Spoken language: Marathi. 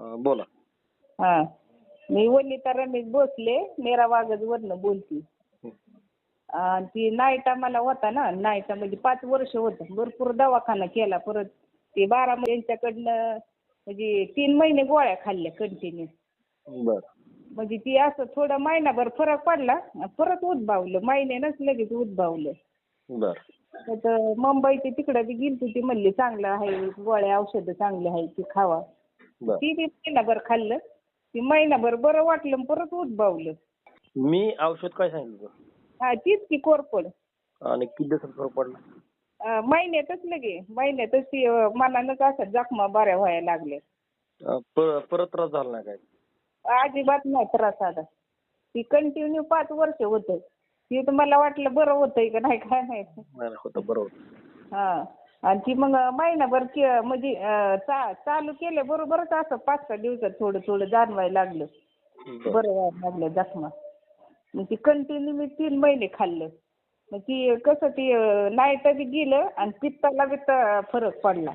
बोला. हा. मी वनिता रमेश भोसले मेरा वागज वरनं बोलती. आणि ती नाईटा मला होता ना नाईटा म्हणजे पाच वर्ष होतं. भरपूर दवाखाना केला परत. ते बारा यांच्याकडनं म्हणजे तीन महिने गोळ्या खाल्ल्या कंटिन्यू बर. म्हणजे ती असं थोडं महिनाभर फरक पडला. परत उद्भावलं. महिन्यानंच लगेच उद्भावलं. तर मुंबईची तिकडं बी गेली ती म्हणली चांगलं आहे. गोळ्या औषधं चांगली आहे ती खावा. ती बी महिनाभर खाल्लं ती महिनाभर बरं वाटलं आणि परत उद्भावलं. मी औषध काय सांगितलं होतं? हा तीच की कोरपड आणि किती दिवसात फरक पडला? अं, महिन्यातच लगे. महिन्यातच ती अं, मनानंच असं जखमा बऱ्या व्हायला लागल्या. अं, प- परत त्रास झाला नाही काय? अजिबात नाही त्रास आला ती कंटिन्यू पाच वर्ष होतं. ती तर मला वाटलं बरं होतंय का नाही काय नाही नाही नाही, होतं बरोबर हा. आणि ती मग महिनाभर के- म्हणजे चा- चालू केलं बरोबरच असं पाच सहा दिवसात थोडं थोडं जाणवायला लागलं. बर. व्हायला लागलं जखमा मग ती कंटिन्यू मी तीन महिने खाल्लं. मग ती कसं ती नाईट बी गेलं आणि पित्ताला बी फरक पडला.